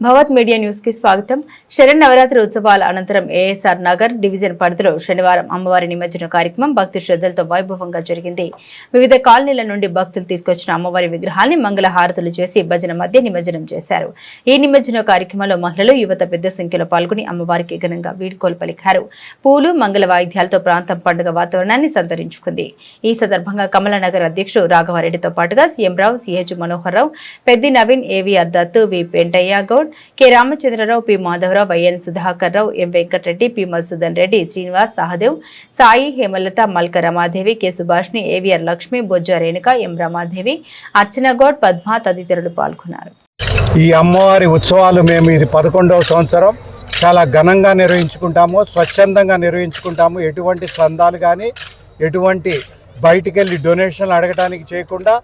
భవత్ media న్యూస్కి స్వాగతం. శరణ్ నవరాత్రి ఉత్సవాల అనంతరం ఏఎస్ఆర్ నగర్ డివిజన్ పరిధిలో శనివారం అమ్మవారి నిమజ్జన కార్యక్రమం భక్తి శ్రద్ధలతో వైభవంగా జరిగింది. వివిధ కాలనీల నుండి భక్తులు తీసుకొచ్చిన అమ్మవారి విగ్రహాన్ని మంగళ హారతులు చేసి భజన మధ్య నిమజ్జనం చేశారు. ఈ నిమజ్జన కార్యక్రమంలో మహిళలు యువత పెద్ద సంఖ్యలో పాల్గొని అమ్మవారికి ఘనంగా వీడ్కోలు పలికారు. పూలు మంగళ వాయిద్యాలతో ప్రాంతం పండుగ వాతావరణాన్ని సంతరించుకుంది. ఈ సందర్భంగా కమలనగర్ అధ్యక్షుడు రాఘవారెడ్డితో పాటుగా CM Rao CH Manohar Rao Peddi Naveen AVR Dattu V Pentaiah Goud K Ramachandrarao P Madhavarao YN Sudhakar Rao M Venkatareddy P Madhusudan Reddy Srinivas Sahadev Sai Hemalatha Malka Ramadevi K Subhashni AVR Lakshmi Bojja Renuka M Ramadevi Archana Goud Padma తదితరులు పాల్గొన్నారు. ఈ అమ్మవారి ఉత్సవాలు మేము ఇది పదకొండవ సంవత్సరం. చాలా ఘనంగా నిర్వహించుకుంటాము స్వచ్ఛందంగా నిర్వహించుకుంటాము. ఎటువంటి చందాలు కానీ ఎటువంటి బయటికి వెళ్ళి డొనేషన్లు అడగడానికి చేయకుండా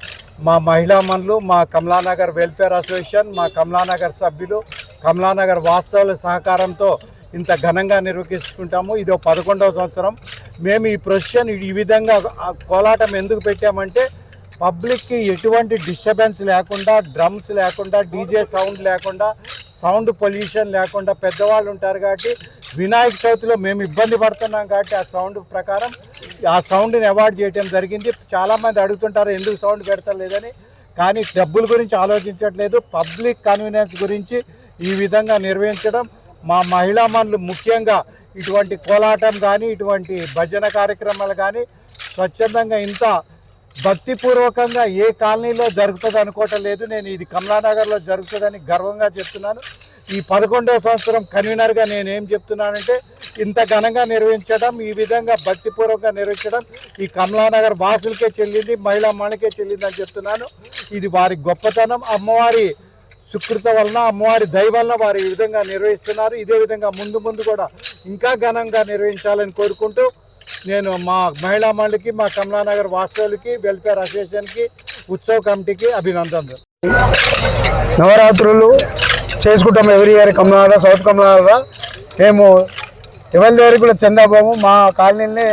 మా మహిళా మనులు మా కమలానగర్ వెల్ఫేర్ అసోసియేషన్ మా కమలానగర్ సభ్యులు కమలానగర్ వాస్తవుల సహకారంతో ఇంత ఘనంగా నిర్వహిస్తుంటాము. ఇది ఒక పదకొండవ సంవత్సరం. మేము ఈ ప్రొసెషన్ ఈ విధంగా కోలాటం ఎందుకు పెట్టామంటే పబ్లిక్కి ఎటువంటి డిస్టర్బెన్స్ లేకుండా డ్రమ్స్ లేకుండా డీజే సౌండ్ లేకుండా సౌండ్ పొల్యూషన్ లేకుండా పెద్దవాళ్ళు ఉంటారు కాబట్టి వినాయక చవితిలో మేము ఇబ్బంది పడుతున్నాం కాబట్టి ఆ సౌండ్ ప్రకారం ఆ సౌండ్ని అవాయిడ్ చేయటం జరిగింది. చాలామంది అడుగుతుంటారు ఎందుకు సౌండ్ పెడతలేదని? కానీ డబ్బుల గురించి ఆలోచించట్లేదు. పబ్లిక్ కన్వీనియన్స్ గురించి ఈ విధంగా నిర్వహించడం మా మహిళా మనులు ముఖ్యంగా ఇటువంటి కోలాటం కానీ ఇటువంటి భజన కార్యక్రమాలు కానీ స్వచ్ఛందంగా ఇంత భక్తిపూర్వకంగా ఏ కాలనీలో జరుగుతుంది అనుకోవటం లేదు. నేను ఇది కమలానగర్లో జరుగుతుందని గర్వంగా చెప్తున్నాను. ఈ పదకొండవ సంవత్సరం కన్వీనర్గా నేను ఏం చెప్తున్నానంటే ఇంత ఘనంగా నిర్వహించడం ఈ విధంగా భక్తిపూర్వకంగా నిర్వహించడం ఈ కమలానగర్ వాసులకే చెల్లింది మహిళా మణికే చెల్లింది అని చెప్తున్నాను. ఇది వారి గొప్పతనం. అమ్మవారి సుకృత వలన అమ్మవారి దయ వలన వారు ఈ విధంగా నిర్వహిస్తున్నారు. ఇదే విధంగా ముందు ముందు కూడా ఇంకా ఘనంగా నిర్వహించాలని కోరుకుంటూ నేను మా మహిళా మండలికి మా కమలానగర్ వాస్తవులకి వెల్ఫేర్ అసోసియేషన్కి ఉత్సవ కమిటీకి అభినందనలు. నవరాత్రులు చేసుకుంటాం ఎవరి ఇయర్ కమలాడ సౌత్ కమలాడ మేము ఎవరి దగ్గర కూడా చందాపోము మా కాలనీని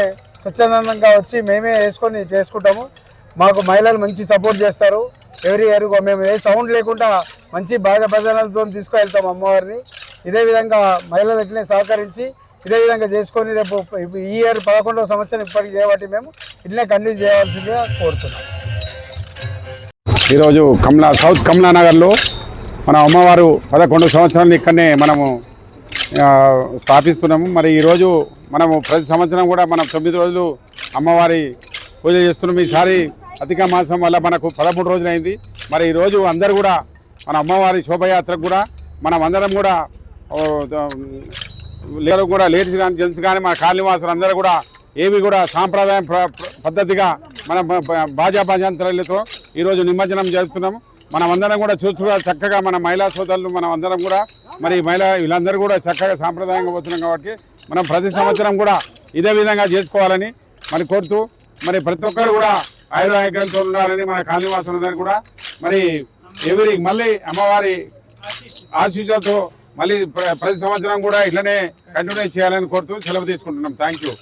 స్వచ్ఛందంగా వచ్చి మేమే వేసుకొని చేసుకుంటాము. మాకు మహిళలు మంచి సపోర్ట్ చేస్తారు. ఎవరి ఇయర్ మేము ఏ సౌండ్ లేకుండా మంచి బాజ భజనలతో తీసుకువెళ్తాం అమ్మవారిని. ఇదే విధంగా మహిళలు సహకరించి ఇదే విధంగా చేసుకొని రేపు ఈ ఇయర్ పదకొండవ సంవత్సరం ఇప్పటికి చేయబట్టి మేము ఇట్లే కంటిన్యూ చేయాల్సిందిగా కోరుతున్నాం. ఈరోజు కమలా సౌత్ కమలానగర్లో మన అమ్మవారు పదకొండు సంవత్సరాలు ఇక్కడనే మనము స్థాపిస్తున్నాము. మరి ఈరోజు మనము ప్రతి సంవత్సరం కూడా మనం తొమ్మిది రోజులు అమ్మవారి పూజ చేస్తున్నాం ఈసారి అధిక మాసం వల్ల మనకు పదమూడు రోజులైంది. మరి ఈరోజు అందరూ కూడా మన అమ్మవారి శోభయాత్రకు కూడా మనం అందరం కూడా లేరు కూడా లేడీస్ కానీ జెంట్స్ కానీ మన కాలనీవాసులు అందరూ కూడా ఏవి కూడా సాంప్రదాయం పద్ధతిగా మనం బాజా బాజాంతరాలతో ఈరోజు నిమజ్జనం జరుపుతున్నాము. మనం కూడా చూస్తుగా చక్కగా మన మహిళా సోదరులు మనం అందరం కూడా మరి మహిళా వీళ్ళందరూ కూడా చక్కగా సాంప్రదాయంగా పోతున్నాం కాబట్టి మనం ప్రతి సంవత్సరం కూడా ఇదే విధంగా చేసుకోవాలని మరి కోరుతూ మరి ప్రతి ఒక్కరు కూడా ఆయురారోగ్యాలతో ఉండాలని మన కాలనీవాసులందరూ కూడా మరి ఎవరి మళ్ళీ అమ్మవారి ఆశీస్సులతో మళ్ళీ ప్ర- ప్రతి సంవత్సరం కూడా ఇట్లనే కంటిన్యూ చేయాలని కోరుతూ సెలవు తీసుకుంటున్నాం. Thank you